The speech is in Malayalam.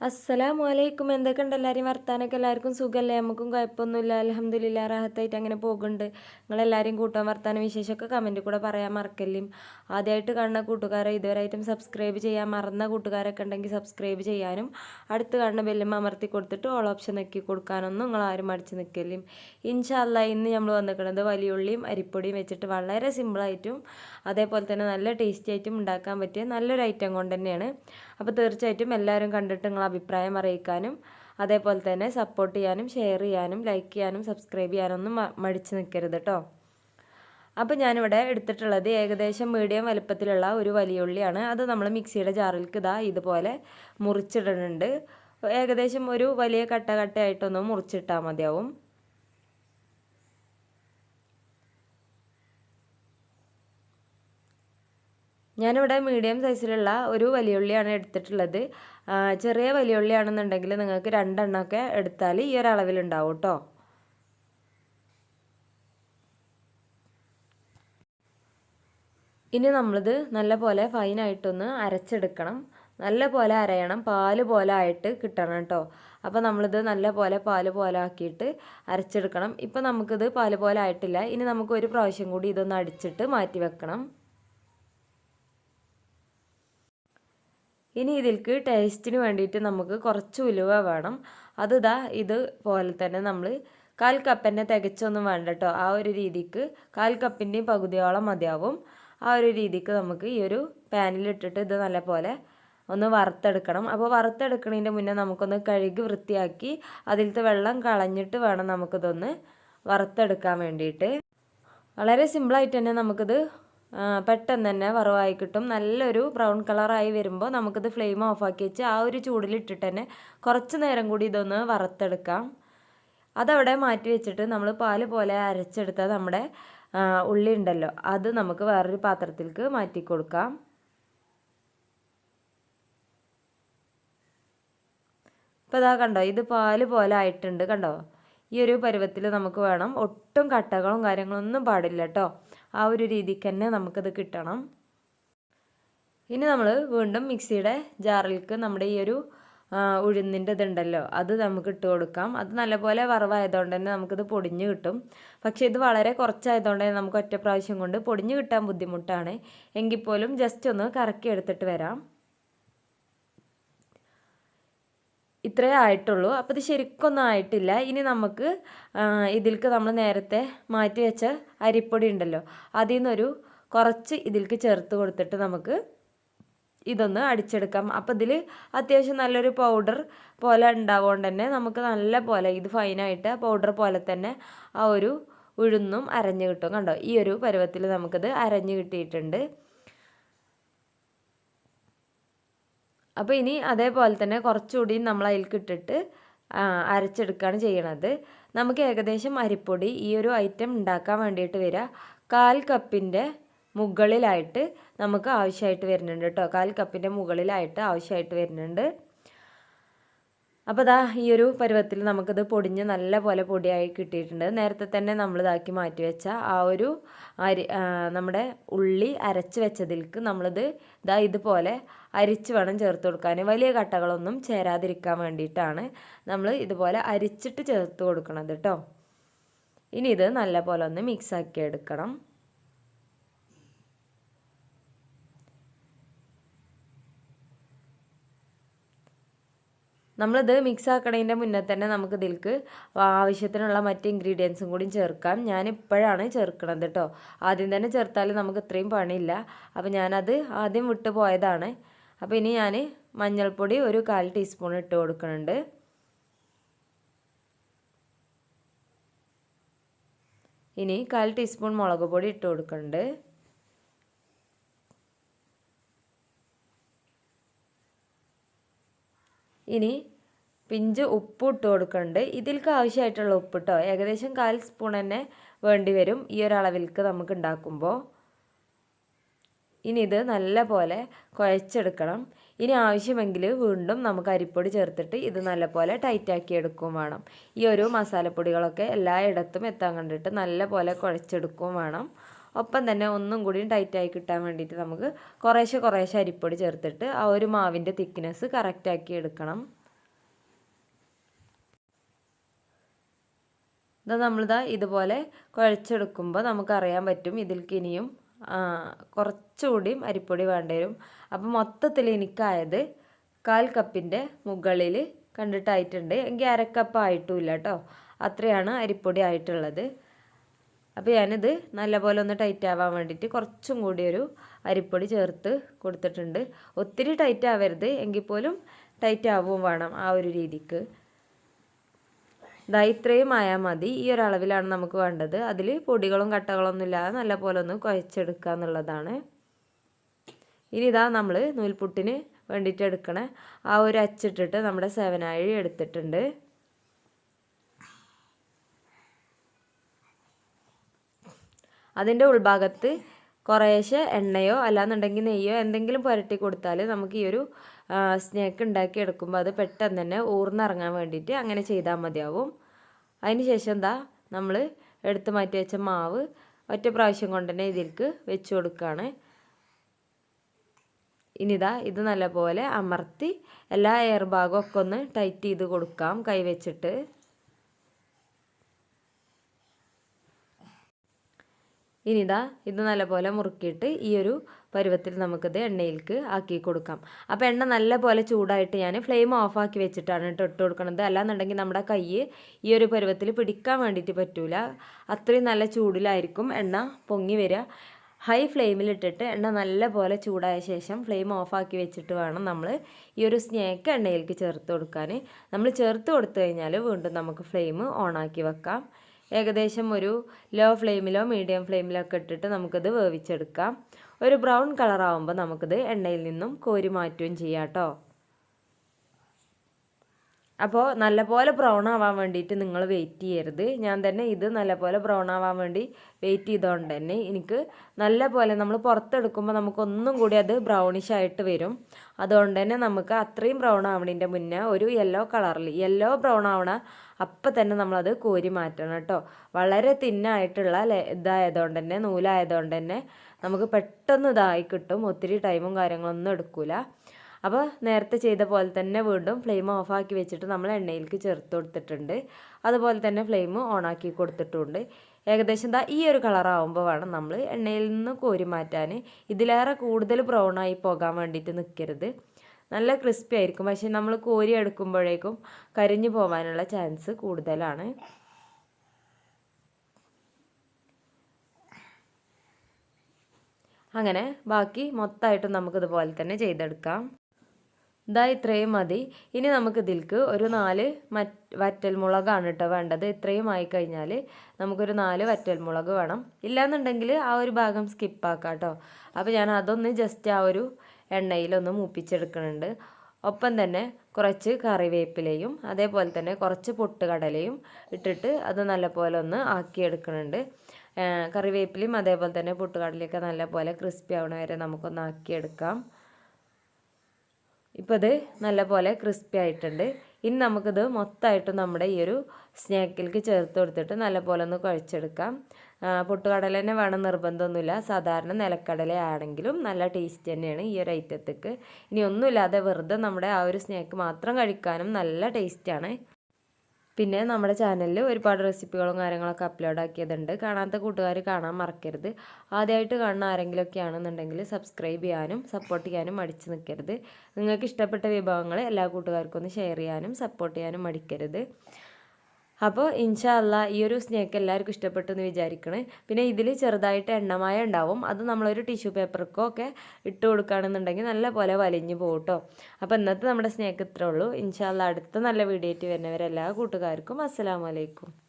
അസ്സലാമു അലൈക്കും എന്തൊക്കെയുണ്ട്? എല്ലാവരും വർത്താനൊക്കെ എല്ലാവർക്കും സുഖമല്ലേ? നമുക്കും കുഴപ്പമൊന്നുമില്ല. അലഹമ്മദില്ല റാഹത്തായിട്ട് അങ്ങനെ പോകുന്നുണ്ട്. നിങ്ങളെല്ലാവരും കൂട്ടാൻ വർത്താനം വിശേഷമൊക്കെ കമന്റിൽ കൂടെ പറയാൻ മറക്കല്ലും. ആദ്യമായിട്ട് കാണുന്ന കൂട്ടുകാരെ ഇതുവരെയായിട്ടും സബ്സ്ക്രൈബ് ചെയ്യാൻ മറന്ന കൂട്ടുകാരൊക്കെ ഉണ്ടെങ്കിൽ സബ്സ്ക്രൈബ് ചെയ്യാനും അടുത്ത് കാണുന്ന ബെല്ലും അമർത്തി കൊടുത്തിട്ട് ഓൾ ഓപ്ഷൻ നോക്കി കൊടുക്കാനൊന്നും നിങ്ങൾ നിങ്ങളാരും മടിച്ച് നിൽക്കലും ഇൻഷാല്ല ഇന്ന് നമ്മൾ വന്നിരിക്കുന്നത് വലിയുള്ളിയും അരിപ്പൊടിയും വെച്ചിട്ട് വളരെ സിമ്പിളായിട്ടും അതേപോലെ തന്നെ നല്ല ടേസ്റ്റി ആയിട്ടും ഉണ്ടാക്കാൻ പറ്റിയ നല്ലൊരു ഐറ്റം കൊണ്ട് തന്നെയാണ്. അപ്പോൾ തീർച്ചയായിട്ടും എല്ലാവരും കണ്ടിട്ട് നിങ്ങൾ അഭിപ്രായം അറിയിക്കാനും അതേപോലെ തന്നെ സപ്പോർട്ട് ചെയ്യാനും ഷെയർ ചെയ്യാനും ലൈക്ക് ചെയ്യാനും സബ്സ്ക്രൈബ് ചെയ്യാനൊന്നും മടിച്ചു നിൽക്കരുത് കേട്ടോ അപ്പോൾ ഞാനിവിടെ എടുത്തിട്ടുള്ളത് ഏകദേശം മീഡിയം വലുപ്പത്തിലുള്ള ഒരു വലിയ ഉള്ളിയാണ് അത് നമ്മൾ മിക്സിയുടെ ജാറിലേക്ക് ഇതാ ഇതുപോലെ മുറിച്ചിടുന്നുണ്ട് ഏകദേശം ഒരു വലിയ കട്ട കട്ടയായിട്ടൊന്ന് മുറിച്ചിട്ടാൽ മതിയാവും. ഞാനിവിടെ മീഡിയം സൈസിലുള്ള ഒരു വലിയ ഉള്ളിയാണ് എടുത്തിട്ടുള്ളത് ചെറിയ വലിയ ഉള്ളിയാണെന്നുണ്ടെങ്കിൽ നിങ്ങൾക്ക് രണ്ടെണ്ണമൊക്കെ എടുത്താൽ ഈ ഒരളവിലുണ്ടാവും കേട്ടോ. ഇനി നമ്മളിത് നല്ല പോലെ ഫൈനായിട്ടൊന്ന് അരച്ചെടുക്കണം. നല്ല പോലെ അരയണം. പാൽ പോലെ ആയിട്ട് കിട്ടണം കേട്ടോ. അപ്പോൾ നമ്മളിത് നല്ല പോലെ പാൽ പോലെ ആക്കിയിട്ട് അരച്ചെടുക്കണം. ഇപ്പോൾ നമുക്കിത് പാൽ പോലെ ആയിട്ടില്ല. ഇനി നമുക്ക് ഒരു പ്രാവശ്യം കൂടി ഇതൊന്ന് അടിച്ചിട്ട് മാറ്റി വെക്കണം. ഇനി ഇതിൽക്ക് ടേസ്റ്റിന് വേണ്ടിയിട്ട് നമുക്ക് കുറച്ച് ഉലുവ വേണം. അതുതാ ഇതാ ഇതുപോലെ തന്നെ നമ്മൾ കാൽ കപ്പിന്റെ തികച്ചൊന്നും വേണ്ട കേട്ടോ ആ ഒരു രീതിക്ക് കാൽ കപ്പിന്റെയും പകുതിയോളം മതിയാവും. ആ ഒരു രീതിക്ക് നമുക്ക് ഈ ഒരു പാനിലിട്ടിട്ട് ഇത് നല്ലപോലെ ഒന്ന് വറുത്തെടുക്കണം. അപ്പോൾ വറുത്തെടുക്കുന്നതിന്റെ മുന്നേ നമുക്കൊന്ന് കഴുകി വൃത്തിയാക്കി അതിലത്തെ വെള്ളം കളഞ്ഞിട്ട് വേണം നമുക്കിതൊന്ന് വറുത്തെടുക്കാൻ വേണ്ടിയിട്ട്. വളരെ സിമ്പിളായിട്ട് തന്നെ നമുക്കിത് പെട്ടെന്ന് തന്നെ വറവായി കിട്ടും. നല്ലൊരു ബ്രൗൺ കളറായി വരുമ്പോൾ നമുക്കിത് ഫ്ലെയിം ഓഫാക്കി വെച്ച് ആ ഒരു ചൂടിലിട്ടിട്ട് തന്നെ കുറച്ച് നേരം കൂടി ഇതൊന്ന് വറുത്തെടുക്കാം. അതവിടെ മാറ്റി വെച്ചിട്ട് നമ്മൾ പാൽ പോലെ അരച്ചെടുത്ത നമ്മുടെ ഉള്ളി ഉണ്ടല്ലോ അത് നമുക്ക് വേറൊരു പാത്രത്തിലേക്ക് മാറ്റി കൊടുക്കാം. ഇപ്പോൾ ഇതാ കണ്ടോ ഇത് പാൽ പോലെ ആയിട്ടുണ്ട് കണ്ടോ? ഈ ഒരു പരുവത്തിൽ നമുക്ക് വേണം ഒട്ടും കട്ടകളും കാര്യങ്ങളൊന്നും പാടില്ല കേട്ടോ. ആ ഒരു രീതിക്ക് തന്നെ നമുക്കത് കിട്ടണം. ഇനി നമ്മൾ വീണ്ടും മിക്സിയുടെ ജാറിലേക്ക് നമ്മുടെ ഈ ഒരു ഉഴുന്നിന്റെ ഇതുണ്ടല്ലോ അത് നമുക്ക് ഇട്ട് കൊടുക്കാം. അത് നല്ലപോലെ വറവായതുകൊണ്ട് തന്നെ നമുക്കിത് പൊടിഞ്ഞ് കിട്ടും. പക്ഷേ ഇത് വളരെ കുറച്ചായതുകൊണ്ട് തന്നെ നമുക്ക് ഒറ്റ പ്രാവശ്യം കൊണ്ട് പൊടിഞ്ഞ് കിട്ടാൻ ബുദ്ധിമുട്ടാണ്. എങ്കിൽ പോലും ജസ്റ്റ് ഒന്ന് കറക്കി എടുത്തിട്ട് വരാം. ഇത്രേ ആയിട്ടുള്ളൂ. അപ്പോൾ ഇത് ശരിക്കൊന്നും ആയിട്ടില്ല. ഇനി നമുക്ക് ഇതിൽക്ക് നമ്മൾ നേരത്തെ മാറ്റി വെച്ച അരിപ്പൊടി ഉണ്ടല്ലോ അതിൽ നിന്നൊരു കുറച്ച് ഇതിൽക്ക് ചേർത്ത് കൊടുത്തിട്ട് നമുക്ക് ഇതൊന്ന് അടിച്ചെടുക്കാം. അപ്പോൾ ഇതിൽ അത്യാവശ്യം നല്ലൊരു പൗഡർ പോലെ ഉണ്ടാവുകൊണ്ട് തന്നെ നമുക്ക് നല്ല പോലെ ഇത് ഫൈനായിട്ട് പൗഡർ പോലെ തന്നെ ആ ഒരു ഉഴുന്നും അരഞ്ഞു കിട്ടും. കണ്ടോ? ഈ ഒരു പരുവത്തിൽ നമുക്കിത് അരഞ്ഞു കിട്ടിയിട്ടുണ്ട്. അപ്പോൾ ഇനി അതേപോലെ തന്നെ കുറച്ചുകൂടി നമ്മൾ അതിലേക്ക് ഇട്ടിട്ട് അരച്ചെടുക്കുകയാണ് ചെയ്യണത്. നമുക്ക് ഏകദേശം അരിപ്പൊടി ഈ ഒരു ഐറ്റം ഉണ്ടാക്കാൻ വേണ്ടിയിട്ട് വരിക. കാൽ കപ്പിന്റെ മുകളിലായിട്ട് നമുക്ക് ആവശ്യമായിട്ട് വരുന്നുണ്ട് കേട്ടോ. കാൽ കപ്പിന്റെ മുകളിലായിട്ട് ആവശ്യമായിട്ട് വരുന്നുണ്ട്. അപ്പോൾ ദാ ഈ ഒരു പരുവത്തിൽ നമുക്കിത് പൊടിഞ്ഞ് നല്ല പോലെ പൊടിയായി കിട്ടിയിട്ടുണ്ട്. നേരത്തെ തന്നെ നമ്മൾ ഇതാക്കി മാറ്റി വെച്ച ആ ഒരു അരി നമ്മുടെ ഉള്ളി അരച്ച് വെച്ചതിൽക്ക് നമ്മളിത് ഇതാ ഇതുപോലെ അരിച്ച് വേണം ചേർത്ത് കൊടുക്കാൻ. വലിയ കട്ടകളൊന്നും ചേരാതിരിക്കാൻ വേണ്ടിയിട്ടാണ് നമ്മൾ ഇതുപോലെ അരിച്ചിട്ട് ചേർത്ത് കൊടുക്കണത് കേട്ടോ ഇനി ഇത് നല്ല പോലെ ഒന്ന് മിക്സാക്കി എടുക്കണം. നമ്മളിത് മിക്സ് ആക്കണതിന്റെ മുന്നേ തന്നെ നമുക്ക് ഇതിൽക്ക് ആവശ്യത്തിനുള്ള മറ്റ് ഇൻഗ്രീഡിയൻസും കൂടി ചേർക്കാം. ഞാൻ ഇപ്പോഴാണ് ചേർക്കണത് കേട്ടോ ആദ്യം തന്നെ ചേർത്താൽ നമുക്ക് ഇത്രയും പണിയില്ല. അപ്പോൾ ഞാനത് ആദ്യം വിട്ടു പോയതാണ്. അപ്പോൾ ഇനി ഞാൻ മഞ്ഞൾപ്പൊടി ഒരു കാൽ ടീസ്പൂൺ ഇട്ട് കൊടുക്കുന്നുണ്ട്. ഇനി കാൽ ടീസ്പൂൺ മുളക് പൊടി ഇട്ട് കൊടുക്കുന്നുണ്ട്. ഇനി പിഞ്ച് ഉപ്പ് ഇട്ട് കൊടുക്കുന്നുണ്ട്. ഇതിൽക്ക് ആവശ്യമായിട്ടുള്ള ഉപ്പ് കേട്ടോ ഏകദേശം കാൽ സ്പൂൺ തന്നെ വേണ്ടി വരും ഈ ഒരളവിൽക്ക് നമുക്ക് ഉണ്ടാക്കുമ്പോൾ ഇനി ഇത് നല്ല പോലെ കുഴച്ചെടുക്കണം. ഇനി ആവശ്യമെങ്കിൽ വീണ്ടും നമുക്ക് അരിപ്പൊടി ചേർത്തിട്ട് ഇത് നല്ലപോലെ ടൈറ്റാക്കി എടുക്കുകയും വേണം. ഈ ഒരു മസാലപ്പൊടികളൊക്കെ എല്ലായിടത്തും എത്താൻ കണ്ടിട്ട് നല്ലപോലെ കുഴച്ചെടുക്കുകയും വേണം. ഒപ്പം തന്നെ ഒന്നും കൂടി ടൈറ്റായി കിട്ടാൻ വേണ്ടിയിട്ട് നമുക്ക് കുറേശ്ശെ കുറേശ്ശെ അരിപ്പൊടി ചേർത്തിട്ട് ആ ഒരു മാവിന്റെ തിക്നെസ് കറക്റ്റാക്കി എടുക്കണം. ഇതാ നമ്മളിതാ ഇതുപോലെ കുഴച്ചെടുക്കുമ്പോൾ നമുക്കറിയാൻ പറ്റും ഇതിൽക്കിനിയും കുറച്ചുകൂടിയും അരിപ്പൊടി വേണ്ടി വരും. അപ്പോൾ മൊത്തത്തിൽ എനിക്കായത് കാൽ കപ്പിന്റെ മുകളിൽ കണ്ടിട്ടായിട്ടുണ്ട്. എങ്കിൽ അരക്കപ്പ് ആയിട്ടുമില്ല കേട്ടോ. അത്രയാണ് അരിപ്പൊടി ആയിട്ടുള്ളത്. അപ്പോൾ ഞാനിത് നല്ലപോലെ ഒന്ന് ടൈറ്റ് ആവാൻ വേണ്ടിയിട്ട് കുറച്ചും കൂടി ഒരു അരിപ്പൊടി ചേർത്ത് കൊടുത്തിട്ടുണ്ട്. ഒത്തിരി ടൈറ്റ് ആവരുത്. എങ്കിൽ പോലും ടൈറ്റ് ആവുകയും വേണം ആ ഒരു രീതിക്ക്. ഇതാ ഇത്രയും ആയാൽ മതി. ഈ ഒരളവിലാണ് നമുക്ക് വേണ്ടത്. അതിൽ പൊടികളും കട്ടകളൊന്നും ഇല്ലാതെ നല്ലപോലെ ഒന്ന് കുഴച്ചെടുക്കുക എന്നുള്ളതാണ്. ഇനി ഇതാ നമ്മൾ നൂൽപുട്ടിന് വേണ്ടിയിട്ട് എടുക്കണേ ആ ഒരു അച്ചിട്ടിട്ട് നമ്മുടെ സെവനാഴി എടുത്തിട്ടുണ്ട്. അതിന്റെ ഉൾഭാഗത്ത് കുറേശ്ശെ എണ്ണയോ അല്ലാന്നുണ്ടെങ്കിൽ നെയ്യോ എന്തെങ്കിലും പുരട്ടി കൊടുത്താൽ നമുക്ക് ഈ ഒരു സ്നാക്ക് ഉണ്ടാക്കി എടുക്കുമ്പോൾ അത് പെട്ടെന്ന് തന്നെ ഊർന്നിറങ്ങാൻ വേണ്ടിയിട്ട് അങ്ങനെ ചെയ്താൽ മതിയാവും. അതിന് ശേഷം എന്താ നമ്മൾ എടുത്ത് മാറ്റി വെച്ച മാവ് ഒറ്റ പ്രാവശ്യം കൊണ്ട് തന്നെ ഇതിലേക്ക് വെച്ച് കൊടുക്കുകയാണ് ഇനിതാ ഇത് നല്ലപോലെ അമർത്തി എല്ലാ എയർ ഭാഗവും ഒക്കെ ഒന്ന് ടൈറ്റ് ചെയ്ത് കൊടുക്കാം കൈ വെച്ചിട്ട്. ഇനിതാ ഇത് നല്ലപോലെ മുറുക്കിയിട്ട് ഈ ഒരു പരുവത്തിൽ നമുക്കിത് എണ്ണയിലേക്ക് ആക്കി കൊടുക്കാം. അപ്പോൾ എണ്ണ നല്ല പോലെ ചൂടായിട്ട് ഞാൻ ഫ്ലെയിം ഓഫാക്കി വെച്ചിട്ടാണ് കേട്ടോ ഇട്ട് കൊടുക്കുന്നത് അല്ലാന്നുണ്ടെങ്കിൽ നമ്മുടെ കൈ ഈ ഒരു പരുവത്തിൽ പിടിക്കാൻ വേണ്ടിയിട്ട് പറ്റൂല. അത്രയും നല്ല ചൂടിലായിരിക്കും എണ്ണ പൊങ്ങി വരിക. ഹൈ ഫ്ലെയിമിലിട്ടിട്ട് എണ്ണ നല്ല പോലെ ചൂടായ ശേഷം ഫ്ലെയിം ഓഫാക്കി വെച്ചിട്ട് വേണം നമ്മൾ ഈ ഒരു സ്നേക്ക് എണ്ണയിലേക്ക് ചേർത്ത് കൊടുക്കാൻ. നമ്മൾ ചേർത്ത് കൊടുത്തു കഴിഞ്ഞാൽ വീണ്ടും നമുക്ക് ഫ്ലെയിം ഓണാക്കി വെക്കാം. ഏകദേശം ഒരു ലോ ഫ്ലെയിമിലോ മീഡിയം ഫ്ലെയിമിലോ ഒക്കെ ഇട്ടിട്ട് നമുക്കത് വേവിച്ചെടുക്കാം. ഒരു ബ്രൗൺ കളറാവുമ്പോൾ നമുക്കിത് എണ്ണയിൽ നിന്നും കോരി മാറ്റുകയും ചെയ്യാം കേട്ടോ. അപ്പോൾ നല്ലപോലെ ബ്രൗൺ ആവാൻ വേണ്ടിയിട്ട് നിങ്ങൾ വെയിറ്റ് ചെയ്യരുത്. ഞാൻ തന്നെ ഇത് നല്ലപോലെ ബ്രൗൺ ആവാൻ വേണ്ടി വെയിറ്റ് ചെയ്തുകൊണ്ട് തന്നെ എനിക്ക് നല്ലപോലെ നമ്മൾ പുറത്തെടുക്കുമ്പോൾ നമുക്കൊന്നും കൂടി അത് ബ്രൗണിഷ് ആയിട്ട് വരും. അതുകൊണ്ട് തന്നെ നമുക്ക് അത്രയും ബ്രൗൺ ആവണതിന്റെ മുന്നേ ഒരു യെല്ലോ കളറിൽ യെല്ലോ ബ്രൗൺ ആവണ അപ്പം തന്നെ നമ്മളത് കോരി മാറ്റണം കേട്ടോ. വളരെ തിന്നായിട്ടുള്ള ഇതായതുകൊണ്ട് തന്നെ നൂലായതുകൊണ്ട് തന്നെ നമുക്ക് പെട്ടെന്ന് ഇതായി കിട്ടും. ഒത്തിരി ടൈമും കാര്യങ്ങളൊന്നും എടുക്കില്ല അപ്പോൾ നേരത്തെ ചെയ്ത പോലെ തന്നെ വീണ്ടും ഫ്ലെയിം ഓഫാക്കി വെച്ചിട്ട് നമ്മൾ എണ്ണയിലേക്ക് ചേർത്ത് കൊടുത്തിട്ടുണ്ട്. അതുപോലെ തന്നെ ഫ്ലെയിം ഓണാക്കി കൊടുത്തിട്ടുണ്ട്. ഏകദേശം ദാ ഈ ഒരു കളറാവുമ്പോൾ വേണം നമ്മൾ എണ്ണയിൽ നിന്ന് കോരി മാറ്റാൻ. ഇതിലേറെ കൂടുതൽ ബ്രൗൺ ആയി പോകാൻ വേണ്ടിയിട്ട് നിൽക്കരുത് നല്ല ക്രിസ്പി ആയിരിക്കും. പക്ഷേ നമ്മൾ കോരി എടുക്കുമ്പോഴേക്കും കരിഞ്ഞു പോകാനുള്ള ചാൻസ് കൂടുതലാണ്. അങ്ങനെ ബാക്കി മൊത്തമായിട്ടും നമുക്കിതുപോലെ തന്നെ ചെയ്തെടുക്കാം. ഇതാ ഇത്രയും മതി. ഇനി നമുക്ക് ഇതിൽക്ക് ഒരു നാല് മറ്റ് വറ്റൽമുളകാണ് കേട്ടോ വേണ്ടത്. ഇത്രയും ആയി കഴിഞ്ഞാൽ നമുക്കൊരു നാല് വറ്റൽ മുളക് വേണം. ഇല്ലാന്നുണ്ടെങ്കിൽ ആ ഒരു ഭാഗം സ്കിപ്പാക്കാം കേട്ടോ അപ്പോൾ ഞാൻ അതൊന്ന് ജസ്റ്റ് ആ ഒരു എണ്ണയിലൊന്ന് മൂപ്പിച്ചെടുക്കുന്നുണ്ട് ഒപ്പം തന്നെ കുറച്ച് കറിവേപ്പിലയും അതേപോലെ തന്നെ കുറച്ച് പൊട്ടുകടലയും ഇട്ടിട്ട് അത് നല്ലപോലെ ഒന്ന് ആക്കിയെടുക്കുന്നുണ്ട് കറിവേപ്പിലയും അതേപോലെ തന്നെ പൊട്ടുകടലയൊക്കെ നല്ലപോലെ ക്രിസ്പി ആവണ വരെ നമുക്കൊന്ന് ആക്കിയെടുക്കാം. ഇപ്പോൾ ഇത് നല്ലപോലെ ക്രിസ്പി ആയിട്ടുണ്ട്. ഇനി നമുക്കിത് മൊത്തമായിട്ടും നമ്മുടെ ഈ ഒരു സ്നാക്കിലേക്ക് ചേർത്ത് കൊടുത്തിട്ട് നല്ലപോലെ ഒന്ന് കുഴച്ചെടുക്കാം. പൊട്ടുകടല തന്നെ വേണം നിർബന്ധമൊന്നുമില്ല. സാധാരണ നിലക്കടല ആണെങ്കിലും നല്ല ടേസ്റ്റ് തന്നെയാണ് ഈ ഒരു ഐറ്റത്തേക്ക് ഇനി ഒന്നുമില്ലാതെ വെറുതെ നമ്മുടെ ആ ഒരു സ്നാക്ക് മാത്രം കഴിക്കാനും നല്ല ടേസ്റ്റാണ് പിന്നെ നമ്മുടെ ചാനലിൽ ഒരുപാട് റെസിപ്പികളും കാര്യങ്ങളൊക്കെ അപ്ലോഡ് ആക്കിയതുണ്ട്. കാണാത്ത കൂട്ടുകാർ കാണാൻ മറക്കരുത്. ആദ്യമായിട്ട് കാണുന്ന ആരെങ്കിലുമൊക്കെ ആണെന്നുണ്ടെങ്കിൽ സബ്സ്ക്രൈബ് ചെയ്യാനും സപ്പോർട്ട് ചെയ്യാനും മടിച്ച് നിൽക്കരുത് നിങ്ങൾക്ക് ഇഷ്ടപ്പെട്ട വിഭവങ്ങൾ എല്ലാ കൂട്ടുകാർക്കും ഒന്ന് ഷെയർ ചെയ്യാനും സപ്പോർട്ട് ചെയ്യാനും മടിക്കരുത്. അപ്പോൾ ഇൻഷാല്ല ഈ ഒരു സ്നേക്ക് എല്ലാവർക്കും ഇഷ്ടപ്പെട്ടു എന്ന് വിചാരിക്കണേ. പിന്നെ ഇതിൽ ചെറുതായിട്ട് എണ്ണമായ ഉണ്ടാവും. അത് നമ്മളൊരു ടിഷ്യൂ പേപ്പർക്കോ ഒക്കെ ഇട്ട് കൊടുക്കുകയാണെന്നുണ്ടെങ്കിൽ നല്ല പോലെ വലിഞ്ഞു പോകും കേട്ടോ അപ്പോൾ ഇന്നത്തെ നമ്മുടെ സ്നേക്ക് ഇത്രേ ഉള്ളൂ. ഇൻഷാല്ല അടുത്ത നല്ല വീഡിയോ ആയിട്ട് വരുന്നവരെല്ലാ കൂട്ടുകാർക്കും അസ്സലാമലൈക്കും